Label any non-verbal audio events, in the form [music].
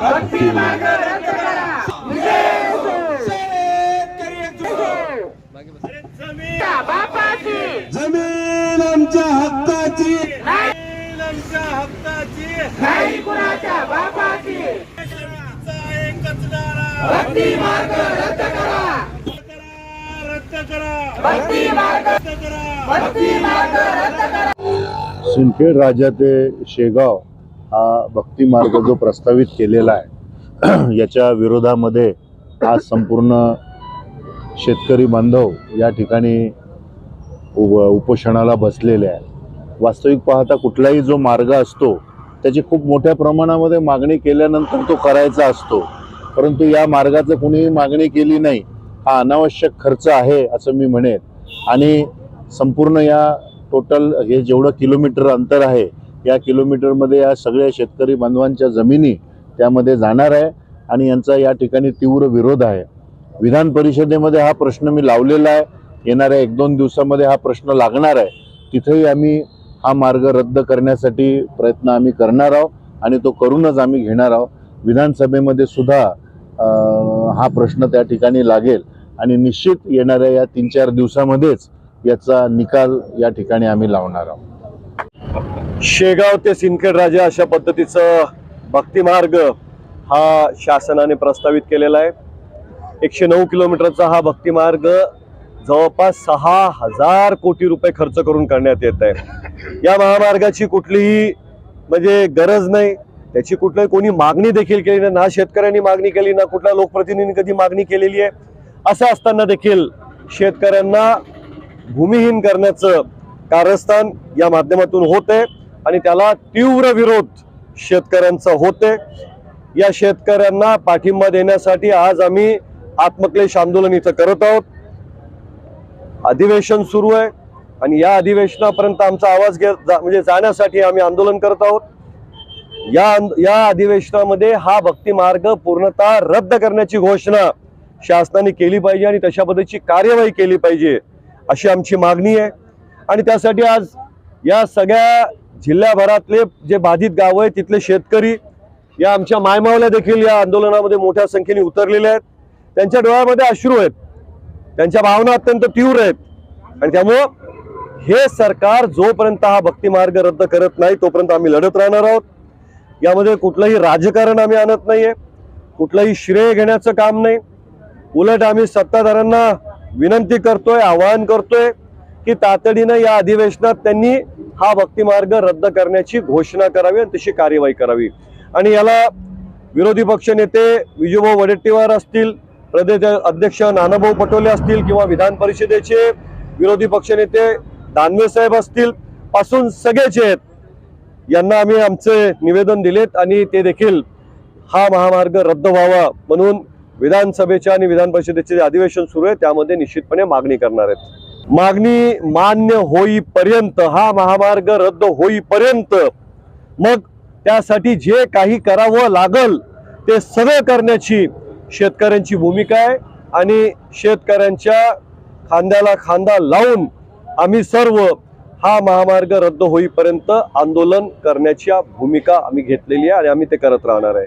भक्ती मार्ग जमीन आमच्या हक्काची. आमच्या हक्काची. नाही कुणाच्या बापाची. भक्ती मार्ग रद्द करा. रद्द करा. भक्ती मार्ग. रद्द करा. भक्ती मार्ग रद्द करा. सिंदखेड शेगाव हा भक्ती मार्ग जो प्रस्तावित केलेला आहे [clears throat] याच्या विरोधामध्ये आज संपूर्ण शेतकरी बांधव या ठिकाणी उप उपोषणाला बसलेले आहे वास्तविक पाहता कुठलाही जो मार्ग असतो त्याची खूप मोठ्या प्रमाणामध्ये मागणी केल्यानंतर तो करायचा असतो. परंतु या मार्गाचं कुणीही मागणी केली नाही हा अनावश्यक खर्च आहे असं मी म्हणेन. आणि संपूर्ण या टोटल हे जेवढं किलोमीटर अंतर आहे या किलोमीटरमध्ये या सगळ्या शेतकरी बांधवांच्या जमिनी त्यामध्ये जाणार आहे आणि यांचा या ठिकाणी तीव्र विरोध आहे. विधान परिषदेमध्ये हा प्रश्न मी लावलेला आहे. येणाऱ्या एक दोन दिवसामध्ये हा प्रश्न लागणार आहे. तिथेही आम्ही हा मार्ग रद्द करण्यासाठी प्रयत्न आम्ही करणार आहोत आणि तो करूनच आम्ही घेणार आहोत. विधानसभेमध्ये सुद्धा हा प्रश्न त्या ठिकाणी लागेल आणि निश्चित येणाऱ्या या तीन चार दिवसामध्येच याचा निकाल या ठिकाणी आम्ही लावणार आहोत. शेगाव ते सिंदखेड राजा अशा पद्धतीचं भक्तिमार्ग हा शासनाने प्रस्तावित केलेला आहे. एकशे नऊ किलोमीटरचा हा भक्तिमार्ग जवळपास सहा हजार कोटी रुपये खर्च करून करण्यात येत आहे. या महामार्गाची कुठलीही म्हणजे गरज नाही. त्याची कुठलंही कोणी मागणी देखील केली नाही. ना शेतकऱ्यांनी मागणी केली ना कुठल्या लोकप्रतिनिधींनी कधी मागणी केलेली आहे. असं असताना देखील शेतकऱ्यांना भूमिहीन करण्याचं कारस्थान या माध्यमातून होत आहे आणि त्याला तीव्र विरोध शेतकऱ्यांचा होते. या शेतकऱ्यांना पाठिंबा देण्यासाठी आज आम्ही आत्मक्लेश आंदोलन इथं करत आहोत. अधिवेशन सुरू आहे आणि या अधिवेशनापर्यंत आमचा आवाज घे जा- म्हणजे जाण्यासाठी आम्ही आंदोलन करत आहोत. या या अधिवेशनामध्ये हा भक्ती मार्ग पूर्णतः रद्द करण्याची घोषणा शासनाने केली पाहिजे आणि तशा पद्धतीची कार्यवाही केली पाहिजे अशी आमची मागणी आहे. आणि त्यासाठी आज या सगळ्या जिल्ह्याभरातले जे बाधित गावं आहेत तिथले शेतकरी या आमच्या मायमावल्या देखील या आंदोलनामध्ये मोठ्या संख्येने उतरलेले आहेत. त्यांच्या डोळ्यामध्ये अश्रू आहेत. त्यांच्या भावना अत्यंत तीव्र आहेत. आणि त्यामुळं हे सरकार जोपर्यंत हा भक्ती मार्ग रद्द करत नाही तोपर्यंत आम्ही लढत राहणार आहोत. यामध्ये कुठलंही राजकारण आम्ही आणत नाहीये. कुठलंही श्रेय घेण्याचं काम नाही. उलट आम्ही सत्ताधाऱ्यांना विनंती करतोय आवाहन करतोय की तातडीनं या अधिवेशनात त्यांनी हा भक्तिमार्ग रद्द करण्याची घोषणा करावी आणि तशी कार्यवाही करावी. आणि याला विरोधी पक्ष नेते विजूभाऊ वडेट्टीवार असतील प्रदेश अध्यक्ष नानाभाऊ पटोले असतील किंवा विधान परिषदेचे विरोधी पक्षनेते दानवे साहेब असतील पासून सगळेच आहेत यांना आम्ही आमचे निवेदन दिलेत आणि ते देखील हा महामार्ग रद्द व्हावा म्हणून विधानसभेच्या आणि विधान परिषदेचे जे अधिवेशन सुरू आहे त्यामध्ये निश्चितपणे मागणी करणार आहेत. मागणी मान्य होईपर्यंत हा महामार्ग रद्द होईपर्यंत मग त्यासाठी जे काही करावं लागल ते सगळं करण्याची शेतकऱ्यांची भूमिका आहे आणि शेतकऱ्यांच्या खांद्याला खांदा लावून आम्ही सर्व हा महामार्ग रद्द होईपर्यंत आंदोलन करण्याची भूमिका आम्ही घेतलेली आहे आणि आम्ही ते करत राहणार आहे.